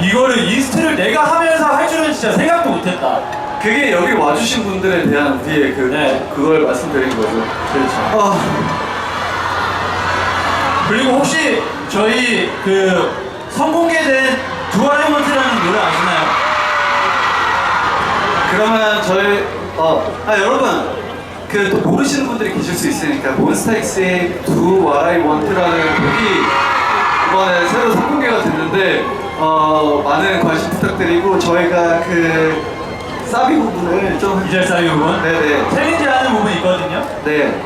이거를 이스트를 내가 하면서 할 줄은 진짜 생각도 못했다. 그게 여기 와주신 분들에 대한 우리의 그 네. 그걸 말씀드리는 거죠. 그렇죠. 아, 그리고 혹시 저희 그 선공개된 두아레몬트라는 노래 아시나요? 그러면 저희 어, 아 여러분 그 또 모르시는 분들이 계실 수 있으니까 몬스타엑스의 Do What I Want라는 곡이 이번에 새로 선공개가 됐는데 어, 많은 관심 부탁드리고 저희가 그 사비 부분을 좀 이절사위 부분. 네네 챌린지 하는 부분이 있거든요. 네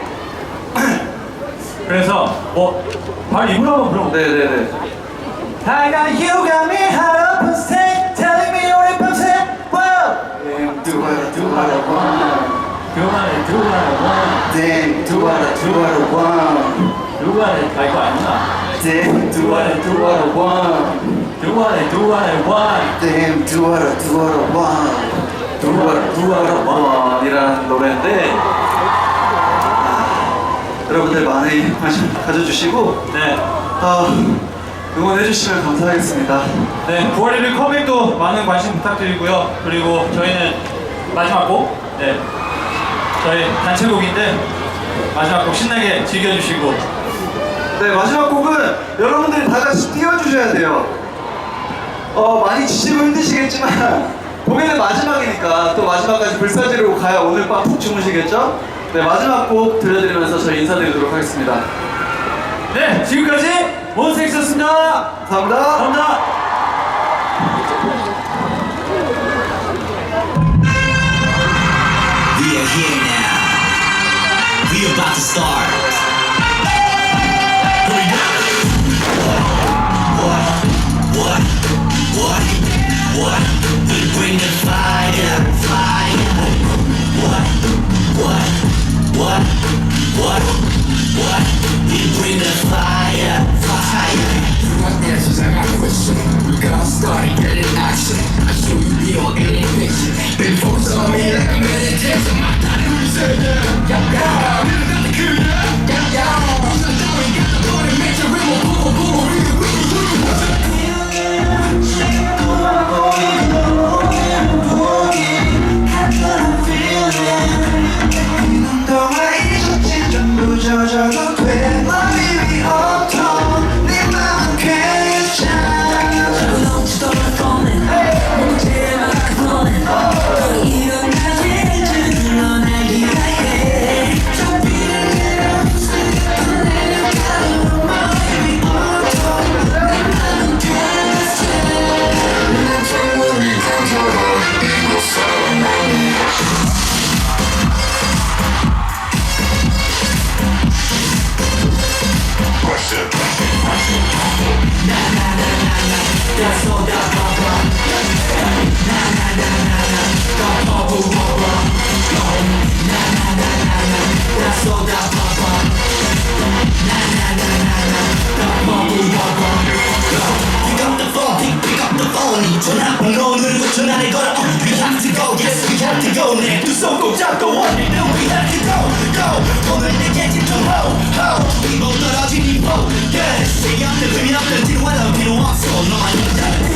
그래서 뭐 바로 이걸 한번 불러볼게요. 네네네 I got you got me hot up on stage telling me you're 밤새 wow Damn, do what I do what I want 그만해 두아레몬 Damn, do what I do what I want 두아레 아 이거 아니구나 Damn, do what I do what I want 두아레 두아레몬 Damn, do what I do what I want Do what I do what I want 이라는 노래인데. 아, 여러분들 많이 관심 가져주시고 네. 아, 응원해주시면 감사하겠습니다. 네, 9월 1일 컴백도 많은 관심 부탁드리고요. 그리고 저희는 마지막 곡, 네, 저희 단체곡인데 마지막 곡 신나게 즐겨주시고 네 마지막 곡은 여러분들이 다 같이 띄워주셔야 돼요 어 많이 지치고 힘드시겠지만 공연은 마지막이니까 또 마지막까지 불사지르고 가야 오늘 밤 푹 주무시겠죠? 네 마지막 곡 들려드리면서 저희 인사드리도록 하겠습니다 네, 지금까지 몬스엑스였습니다. 감사합니다 감사합니다. Are here now. We about to start. What? What? What? What? We bring the fire, fire. What? What? What? What? What? We bring the fire, fire. answers, I got. We got 시간들 의미 없는 뒤로와도 필요 없어. 너만 있다.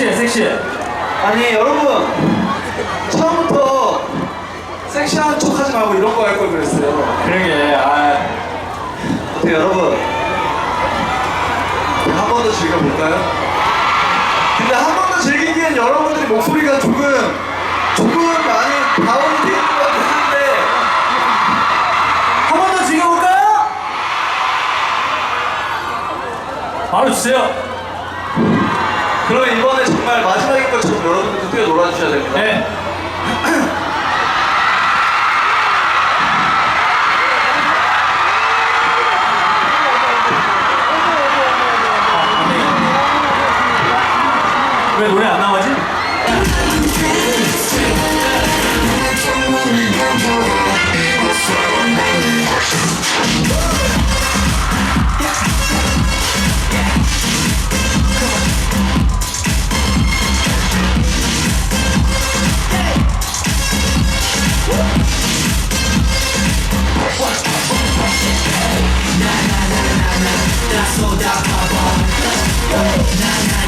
섹시해 섹시해. 아니 여러분. 처음부터 섹시한 척하지 말고 이런 거 할 걸 그랬어요. 그러게 아. 어떻게 여러분. 한 번 더 즐겨볼까요? 근데 한 번 더 즐기기엔 여러분들이 목소리가 조금 조금 많이 다운이 돼 있는 것 같은데. 한 번 더 즐겨볼까요? 바로 주세요 그러면 이번에 정말 마지막인 것처럼 여러분들도 뛰어 놀아주셔야 됩니다. 네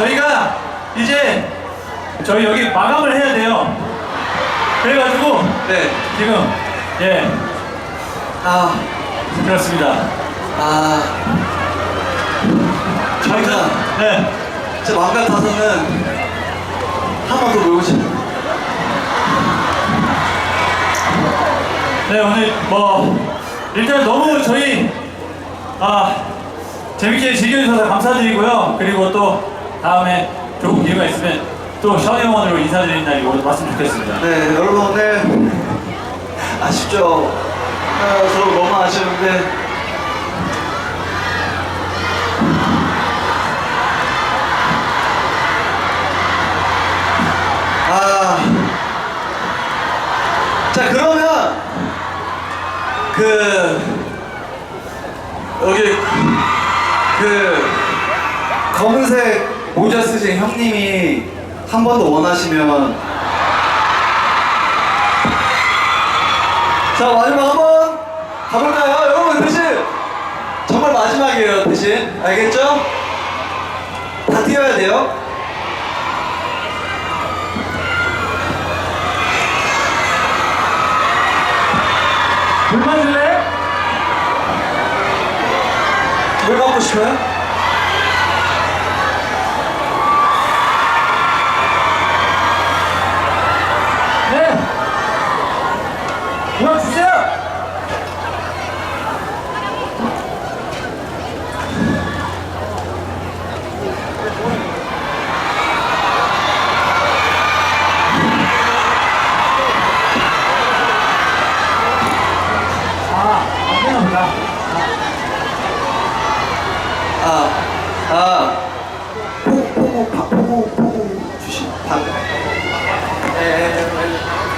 저희가 이제 저희 여기 마감을 해야 돼요. 그래가지고 네. 지금 예 아, 그렇습니다. 아 저희가 네. 제 마음 같아서는 한 번 더 놀고 싶어요 네 오늘 뭐 일단 너무 저희 아 재밌게 즐겨주셔서 감사드리고요. 그리고 또 다음에 좋은 기회가 있으면 또 샤워원으로 인사드리는 날이 왔으면 좋겠습니다. 네, 여러분 오늘 아쉽죠? 아, 저 너무 아쉬운데 아, 자 그러면 그 여기 그 검은색 모자 쓰신 형님이 한 번 더 원하시면 자 마지막 한 번 가볼까요? 여러분 대신 정말 마지막이에요 대신 알겠죠? 다 뛰어야 돼요 불 맞을래? 물 갖고 싶어요?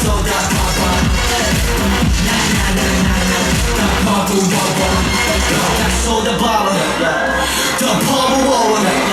So the bottle, the the the